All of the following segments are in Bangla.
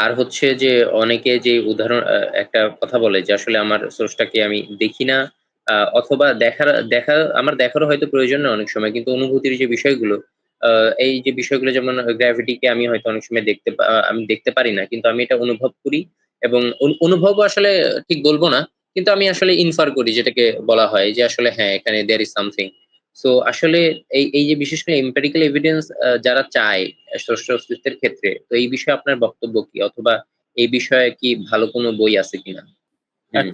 আর হচ্ছে যে অনেকে যে উদাহরণ একটা কথা বলে যে আসলে আমার সোর্সটাকে আমি দেখি না অথবা দেখার দেখা আমার দেখারও হয়তো প্রয়োজন না অনেক সময়। কিন্তু অনুভূতির যে বিষয়গুলো এই যে বিষয়গুলো যেমন গ্র্যাভিটি কে আমি হয়তো অনেক সময় দেখতে আমি দেখতে পারি না। কিন্তু আমি এটা অনুভব করি এবং অনু অনুভবও আসলে ঠিক বলব না। কিন্তু আমি আসলে ইনফার করি যেটাকে বলা হয় যে আসলে হ্যাঁ, এখানে দেয়ার ইজ something. সো আসলে এই এই যে বিশেষ করে empirical এভিডেন্স যারা চায় স্রষ্টা অস্তিত্বের ক্ষেত্রে, তো এই বিষয়ে আপনার বক্তব্য কি? অথবা এই বিষয়ে কি ভালো কোনো বই আছে কিনা?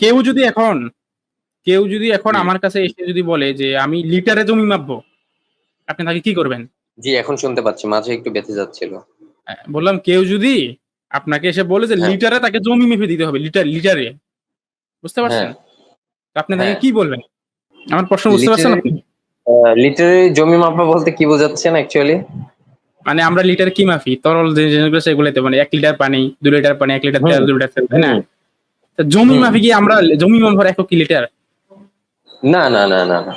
কেউ যদি এখন কেউ যদি এখন আমার কাছে এসে যদি বলে যে আমি লিটারে জমি মাপবো, আপনি তাকে কি করবেন? জি, এখন শুনতে পাচ্ছি। মাঝে একটু বেঁথে যাচ্ছিল। বললাম কেউ যদি আপনাকে এসে বলে যে হ্যাঁ। লিটারে তাকে জমি মেপে দিতে হবে। লিটার লিটারে। বুঝতে পারছেন? হ্যাঁ। তো আপনি তাকে হ্যাঁ। কি বলবেন? আমার প্রশ্ন বুঝতে পারছেন আপনি? লিটারে জমি মাপা বলতে কি বোঝাচ্ছেন অ্যাকচুয়ালি? মানে আমরা লিটারে কি মাপি? তরল জিনিসগুলো সেগুলোতে মানে ১ লিটার পানি, ২ লিটার পানি, ১ লিটার তেল। ২ লিটার তেল, তাই না? তো জমি। মাপি কি আমরা জমি মাপার একক কি লিটার? না, না, না, না, না।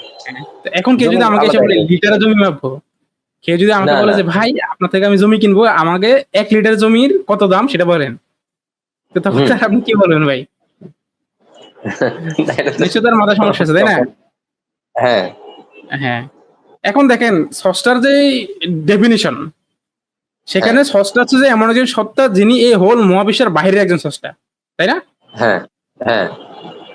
এখন কেউ যদি আমাকে এসে বলে। লিটারে জমি মাপবো, কেউ যদি আমাকে বলে যে ভাই আপনার থেকে আমি জমি কিনবো, আমাকে এক লিটার জমির কত দাম সেটা বলেন। তো তখন। তার আপনি কি বলবেন ভাই? নিশ্চয়ই তার মাথায় সমস্যা আছে, তাই না? হ্যাঁ। হ্যাঁ। এখন দেখেন স্রষ্টার যে ডেফিনিশন সেখানে হ্যাঁ। স্রষ্টা হচ্ছে যে এমন একজন সত্তা যিনি এই হোল মহাবিশ্বের বাইরের একজন স্রষ্টা। তাই না? হ্যাঁ, হ্যাঁ।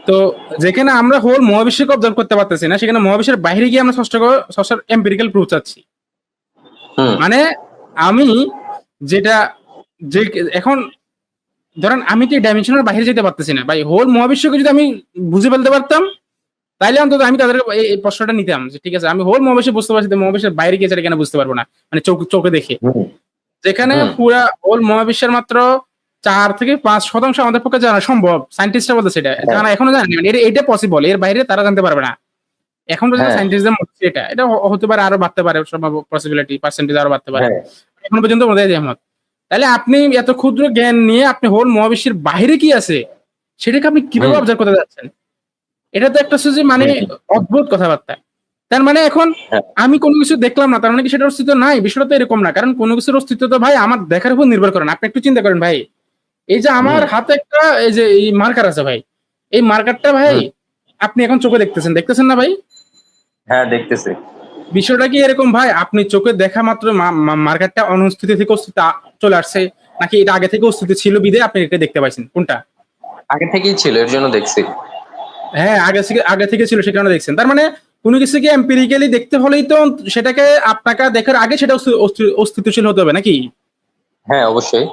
তো যেখানে আমরা হোল মহাবিশ্বকে অবজার্ভ করতে পারতেছি না, সেখানে মহাবিশ্বের বাইরে গিয়ে আমরা স্রষ্টাকে স্রষ্টার এম্পিরিক্যাল প্রুফ চাচ্ছি। মানে আমি যেটা যে এখন ধরেন আমি কি ডাইমেনশনের বাইরে যেতে পারতেছি না। ভাই হোল মহাবিশ্বকে যদি আমি বুঝে ফেলতে পারতাম, তাইলে অন্তত আমি তাদের এই প্রশ্নটা নিতাম যে ঠিক আছে আমি হোল মহাবিশ্ব বুঝতে পারছি, তো মহাবিশ্বের বাইরে গিয়ে সেটা কেন বুঝতে পারব না? মানে চোখ চোখে দেখে। যেখানে পুরা হোল মহাবিশ্বের মাত্র চার থেকে পাঁচ শতাংশ আমাদের পক্ষে জানা সম্ভব। সায়েন্টিস্টরা বলতেছে এটা। হ্যাঁ। জানা এখনও জানেনি। মানে এটা পসিবল। এর বাইরে তারা জানতে পারবে না। এখন পর্যন্ত হ্যাঁ। সায়েন্টিস্টদের মত এটা। এটা হতে পারে আরও বাড়তে পারে সম্ভব পসিবিলিটি পার্সেন্টেজ আরও বাড়তে পারে। এখন এখনও পর্যন্ত ওদের একমত। তাহলে আপনি এত ক্ষুদ্র জ্ঞান নিয়ে আপনি হোল মহাবিশ্বের বাইরে কি আছে? সেটাকে আপনি কীভাবে। অবজার্ভ করতে যাচ্ছেন? এটা তো একটা যে মানে অদ্ভুত কথাবার্তা। তার মানে এখন হ্যাঁ। আমি কোনো কিছু দেখলাম না, তার মানে কি সেটার অস্তিত্ব নাই? বিষয়টা তো এরকম না। কারণ কোনো কিছুর অস্তিত্ব তো ভাই আমার দেখার উপর নির্ভর করে না। আপনি একটু চিন্তা করেন ভাই। এই যে আমার হাতে একটা এই যে এই মার্কার আছে ভাই। এই মার্কারটা ভাই আপনি এখন চোখে দেখতেছেন। দেখতেছেন না ভাই? হ্যাঁ, দেখতেছি। বিষয়টা কি এরকম ভাই আপনি চোখে দেখা মাত্র মার্কারটা অনুস্থিতি থেকে অস্তিত্ব চলে আসছে নাকি এটা আগে থেকে অস্তিত্ব ছিল বিদে আপনি এটা দেখতে পাইছেন? কোনটা? আগে থেকেই ছিল এর জন্য দেখছি। হ্যাঁ, আগে থেকে আগে থেকে ছিল সে কারণে দেখছেন। তার মানে কোনো কিছুকে এম্পিরিক্যালি দেখতে হলেই তো সেটাকে আপনাকে দেখার আগে সেটা অস্তি অস্তি অস্তিত্বশীল হতে হবে নাকি? হ্যাঁ, অবশ্যই।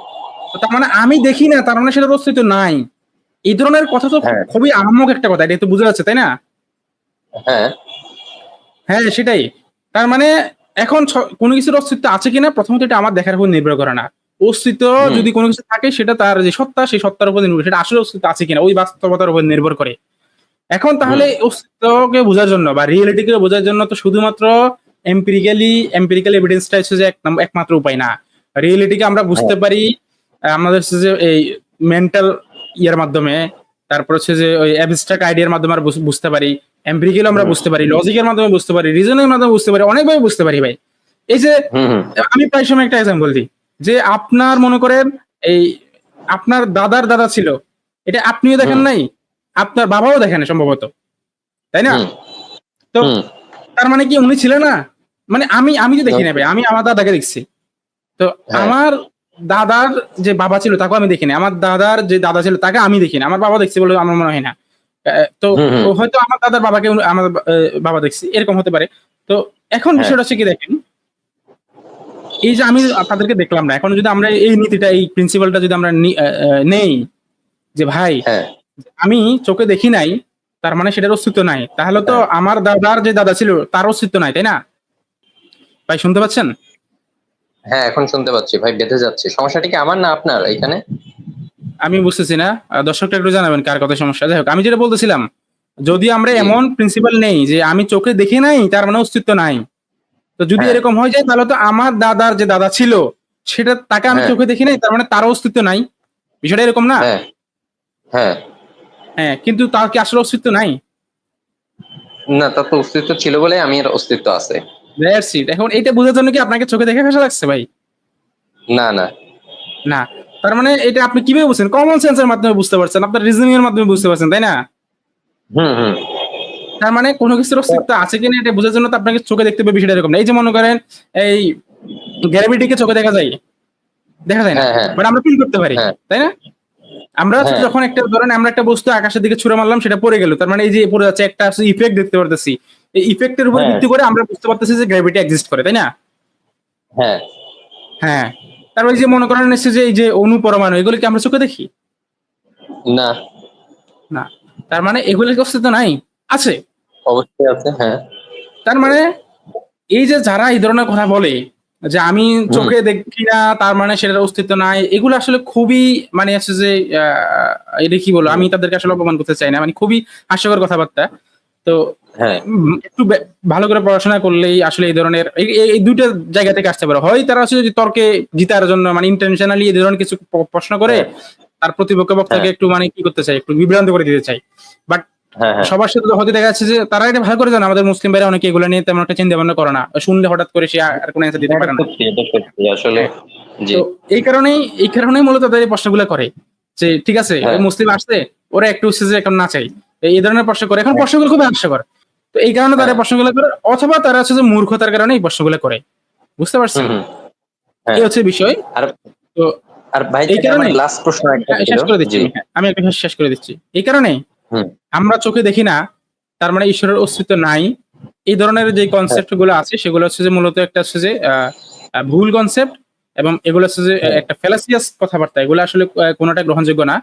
তার মানে আমি দেখি না তার মানে সেটার অস্তিত্ব নাই। এই ধরনের কথা তো হ্যাঁ। খুবই আহাম্মক একটা কথা। এটা তো বোঝা যাচ্ছে, তাই না? হ্যাঁ। হ্যাঁ, সেটাই। তার মানে এখন কোনো কিছুর অস্তিত্ব আছে কিনা প্রথমত এটা আমার দেখার উপর নির্ভর করে না। অস্তিত্ব যদি কোনো কিছু থাকে সেটা তার যে সত্তা সেই সত্তার উপর নির্ভর সেটা আসলে অস্তিত্ব আছে কিনা ওই বাস্তবতার উপর নির্ভর করে। এখন তাহলে। অস্তিত্বকে বোঝার জন্য বা রিয়েলিটিকে বোঝার জন্য তো শুধুমাত্র এম্পিরিক্যালি এম্পিরিক্যাল এভিডেন্সটা হচ্ছে যে একমাত্র উপায় না। রিয়েলিটিকে আমরা বুঝতে হ্যাঁ। পারি আমাদের হচ্ছে যে এই মেন্টাল ইয়ের মাধ্যমে, তারপর হচ্ছে যে ওই অ্যাবস্ট্রাক্ট আইডিয়ার মাধ্যমে আমরা বুঝতে পারি। এম্পিরিক্যালি আমরা বুঝতে পারি, লজিকের মাধ্যমে বুঝতে পারি, রিজনিং এর মাধ্যমে বুঝতে পারি, অনেকভাবে বুঝতে পারি ভাই। এই যে। আমি প্রায় সময় একটা এক্সাম্পল দিই। যে আপনার মনে করেন এই আপনার দাদার দাদা ছিল। এটা আপনিও দেখেন নাই, আপনার বাবাও দেখে নাই সম্ভবত। তাই না? তো তার মানে কি উনি ছিলেন না? মানে আমি আমি তো দেখি নাই ভাই। আমি আমার দাদাকে দেখছি। তো হ্যাঁ। আমার দাদার যে বাবা ছিল তাকেও আমি দেখিনি আমার দাদার যে দাদা ছিল তাকে আমি দেখিনি আমার বাবা দেখছি বলে আমার মনে হয় না। তো হয়তো আমার দাদার বাবাকে আমার বাবা দেখছি। এরকম হতে পারে। তো এখন হ্যাঁ। বিষয়টা হচ্ছে কি দেখেন এই যে আমি তাদেরকে দেখলাম না। এখন যদি আমরা এই নীতিটা এই প্রিন্সিপালটা যদি আমরা নি নেই যে ভাই হ্যাঁ। আমি চোখে দেখি নাই, তার মানে সেটার অস্তিত্ব নাই। তাহলে তো হ্যাঁ। আমার দাদার যে দাদা ছিল তার অস্তিত্ব নাই, তাই না? ভাই শুনতে পাচ্ছেন? হ্যাঁ, এখন শুনতে পাচ্ছি। ভাই বেঁধে যাচ্ছে। সমস্যাটা কি আমার না আপনার এখানে আমি বুঝতেছি না। দর্শকটা একটু জানাবেন কার কথা সমস্যা। যাই হোক আমি যেটা বলতেছিলাম, যদি আমরা এমন প্রিন্সিপাল নেই যে আমি চোখে দেখি নাই তার মানে অস্তিত্ব নাই। তো যদি হ্যাঁ। এরকম হয়ে যায় তাহলে তো আমার দাদার যে দাদা ছিল সেটা তাকে আমি হ্যাঁ। চোখে দেখি নাই তার মানে তারও অস্তিত্ব নাই। বিষয়টা এরকম না? হ্যাঁ। হ্যাঁ। হ্যাঁ, কিন্তু তার কি আসলে অস্তিত্ব নাই? না, তার তো অস্তিত্ব ছিল বলে আমি এর অস্তিত্ব আছে। That's it. এখন এইটা বোঝার জন্য কি আপনাকে চোখে দেখে ফেসা লাগছে ভাই? না, না। না। তার মানে এটা আপনি কীভাবে বুঝছেন কমন সেন্সের মাধ্যমে বুঝতে পারছেন আপনার রিজনিং এর মাধ্যমে বুঝতে পারছেন তাই না হুম হুম তার মানে কোনো কিছুর অস্তিত্ব আছে কিনা এটা বোঝার জন্য তো আপনাকে চোখে দেখতে হবে বিষয়টা এরকম না এই যে মনে করেন এই গ্র্যাভিটিকে চোখে দেখা যায় দেখা যায় না হ্যাঁ, হ্যাঁ। বাট আমরা ফিল করতে পারি হ্যাঁ। তাই না আমরা হ্যাঁ। যখন একটা ধরেন আমরা একটা বস্তু আকাশের দিকে ছুড়ে মারলাম সেটা পড়ে গেল। তার মানে এই যে পড়ে যাচ্ছে একটা ইফেক্ট দেখতে পারতেছি। এই ইফেক্টের উপর হ্যাঁ। ভিত্তি করে আমরা বুঝতে পারতেছি যে গ্র্যাভিটি এক্সিস্ট করে তাই না? হ্যাঁ। হ্যাঁ। তারপরে যে মনে করেন এসে যে এই যে অণু পরমাণু এগুলো কি আমরা চোখে দেখি? না। না। তার মানে এগুলোর কি অস্তিত্ব নাই। আছে। অবশ্যই আছে হ্যাঁ। তার মানে এই যে যারা এই ধরনের কথা বলে যে আমি চোখে দেখি না তার মানে সেটার অস্তিত্ব নাই। এগুলো আসলে খুবই মানে আছে যে আহ, এটা কি বলো আমি তাদেরকে আসলে অপমান করতে চাই না। মানে খুবই হাস্যকর কথাবার্তা। তো হ্যাঁ। একটু ভালো করে পড়াশোনা করলেই আসলে এই ধরনের এই- দুইটা জায়গা থেকে আসতে পারে। হয় তারা আসলে তর্কে জিতার জন্য মানে ইন্টেনশনালি এই ধরনের কিছু প্রশ্ন করে তার প্রতিপক্ষ বক্তাকে হ্যাঁ। একটু মানে কি করতে চাই একটু বিভ্রান্ত করে দিতে চাই বাট হ্যাঁ হ্যাঁ সবার সাথে তো হয়তো দেখা যাচ্ছে যে তারা এটা ভালো করে জানে আমাদের মুসলিম ভাইরা অনেকে এগুলো নিয়ে তেমন একটা চিন্তা ভাবনা করে না। শুনলে হঠাৎ করে সে আর কোনো অ্যান্সার দিতে পারে না। আসলে এই কারণেই এই কারণেই মূলত তাদের প্রশ্নগুলো করে যে ঠিক আছে হ্যাঁ। মুসলিম আসছে ওরা একটু হচ্ছে যে এখন না চাই। এই ধরনের প্রশ্ন করে। এখন প্রশ্নগুলো খুব হাস্যকর। তো এই কারণে তারা হ্যাঁ। প্রশ্নগুলো করে অথবা তারা হচ্ছে যে মূর্খতার কারণে এই প্রশ্নগুলো করে। বুঝতে পারছেন? হ্যাঁ। এই হচ্ছে বিষয়। আর তো আর ভাই এই কারণে- লাস্ট প্রশ্ন একটা হ্যাঁ, শেষ করে দিচ্ছি। হ্যাঁ, আমি একটা শেষ করে দিচ্ছি। এই কারণে। আমরা চোখে দেখি না তার মানে ঈশ্বরের অস্তিত্ব নাই। এই ধরনের যে কনসেপ্টগুলো আছে সেগুলো হচ্ছে যে মূলত একটা হচ্ছে যে ভুল কনসেপ্ট এবং এগুলো হচ্ছে যে হ্যাঁ। একটা ফেলাসিয়াস কথাবার্তা। এগুলো আসলে কোনোটা গ্রহণযোগ্য না।